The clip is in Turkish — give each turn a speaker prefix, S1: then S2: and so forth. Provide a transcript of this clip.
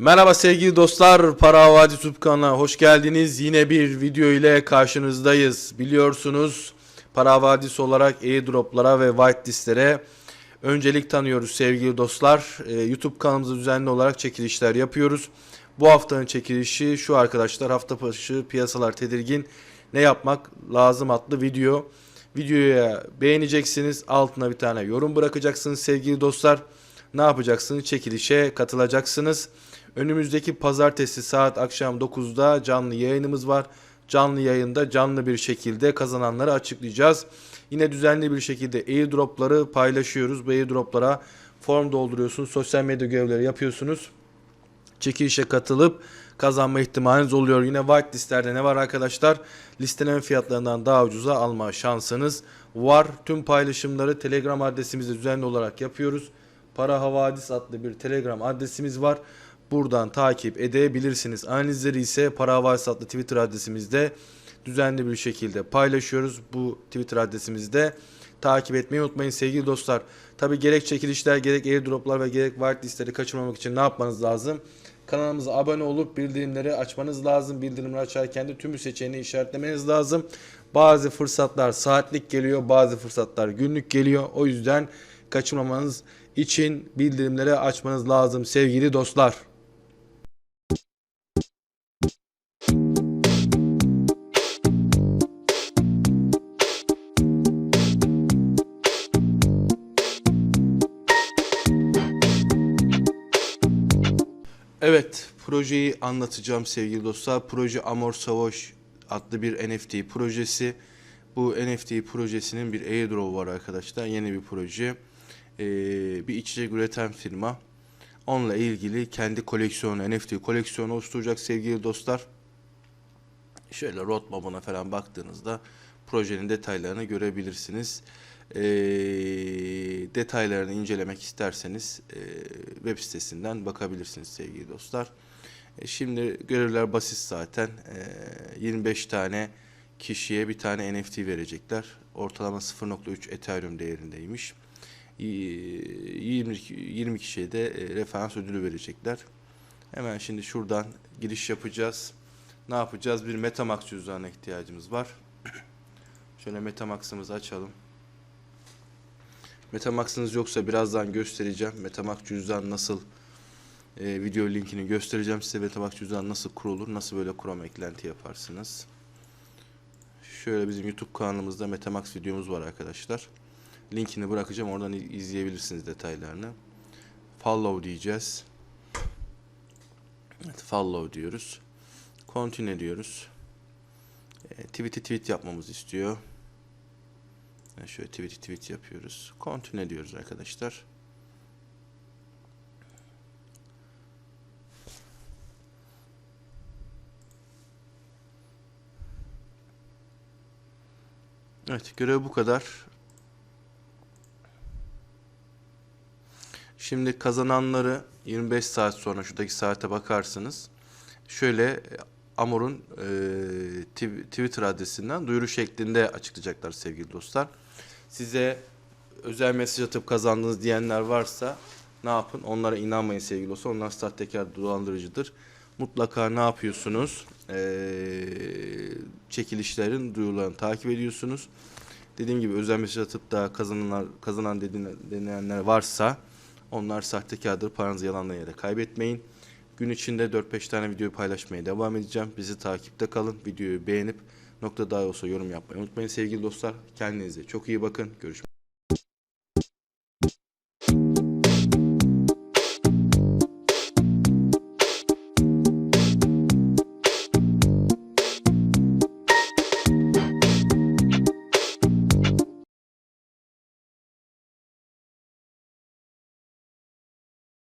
S1: Merhaba sevgili dostlar, Para Havadi YouTube kanalına hoş geldiniz. Yine bir video ile karşınızdayız. Biliyorsunuz Para Havadisi olarak airdroplara ve whitelistlere öncelik tanıyoruz sevgili dostlar. Ee, YouTube kanalımızda düzenli olarak çekilişler yapıyoruz. Bu haftanın çekilişi şu arkadaşlar hafta başı piyasalar tedirgin ne yapmak lazım adlı video. Videoya beğeneceksiniz altına bir tane yorum bırakacaksınız sevgili dostlar. Ne yapacaksınız? Çekilişe katılacaksınız. Önümüzdeki pazartesi saat akşam 9'da canlı yayınımız var. Canlı yayında canlı bir şekilde kazananları açıklayacağız. Yine düzenli bir şekilde airdropları paylaşıyoruz. Bu airdroplara form dolduruyorsunuz. Sosyal medya görevleri yapıyorsunuz. Çekilişe katılıp kazanma ihtimaliniz oluyor. Yine whitelistlerde ne var arkadaşlar? Listelenen fiyatlarından daha ucuza alma şansınız var. Tüm paylaşımları Telegram adresimizde düzenli olarak yapıyoruz. Para Havadis adlı bir Telegram adresimiz var. Buradan takip edebilirsiniz. Analizleri ise Para Havadis adlı Twitter adresimizde düzenli bir şekilde paylaşıyoruz. Bu Twitter adresimizde takip etmeyi unutmayın sevgili dostlar. Tabi gerek çekilişler gerek airdroplar ve gerek whitelistleri kaçırmamak için ne yapmanız lazım? Kanalımıza abone olup bildirimleri açmanız lazım. Bildirimleri açarken de tüm seçeneği işaretlemeniz lazım. Bazı fırsatlar saatlik geliyor, bazı fırsatlar günlük geliyor. O yüzden kaçırmamanız için bildirimleri açmanız lazım sevgili dostlar. Evet, projeyi anlatacağım sevgili dostlar. Proje Amor Savaş adlı bir NFT projesi. Bu NFT projesinin bir airdrop var arkadaşlar. Yeni bir proje. Ee, bir içecek üreten firma. Onunla ilgili kendi koleksiyonu, NFT koleksiyonu oluşturacak sevgili dostlar. Şöyle roadmap'ına falan baktığınızda projenin detaylarını görebilirsiniz. Ee, detaylarını incelemek isterseniz e, web sitesinden bakabilirsiniz sevgili dostlar. E, şimdi görevler basit zaten. E, 25 tane kişiye bir tane NFT verecekler. Ortalama 0.3 Ethereum değerindeymiş. E, 20, 20 kişiye de e, referans ödülü verecekler. Hemen şimdi şuradan giriş yapacağız. Ne yapacağız? Bir Metamax cüzdanına ihtiyacımız var. Şöyle Metamax'ımızı açalım. Metamax'ınız yoksa birazdan göstereceğim. Metamax cüzdan nasıl e, video linkini göstereceğim size. Metamax cüzdan nasıl kurulur, nasıl böyle Chrome eklenti yaparsınız. Şöyle bizim YouTube kanalımızda Metamax videomuz var arkadaşlar. Linkini bırakacağım. Oradan iz- izleyebilirsiniz detaylarını. Follow diyeceğiz. Evet, follow diyoruz. Continue diyoruz. E, tweet'i tweet yapmamızı istiyor. Yani şöyle tweet tweet yapıyoruz. Continue diyoruz arkadaşlar. Evet görev bu kadar. Şimdi kazananları 25 saat sonra şuradaki saate bakarsınız. Şöyle e, Amor'un e, tw- Twitter adresinden duyuru şeklinde açıklayacaklar sevgili dostlar. Size özel mesaj atıp kazandınız diyenler varsa ne yapın? Onlara inanmayın sevgili dostlar. Onlar sahtekar dolandırıcıdır. Mutlaka ne yapıyorsunuz? Ee, çekilişlerin duyurularını takip ediyorsunuz. Dediğim gibi özel mesaj atıp da kazananlar kazanan dediğine- deneyenler varsa onlar sahtekardır. Paranızı yalanla yere kaybetmeyin. Gün içinde 4-5 tane videoyu paylaşmaya devam edeceğim. Bizi takipte kalın. Videoyu beğenip nokta daha olsa yorum yapmayı unutmayın sevgili dostlar. Kendinize çok iyi bakın. Görüşmek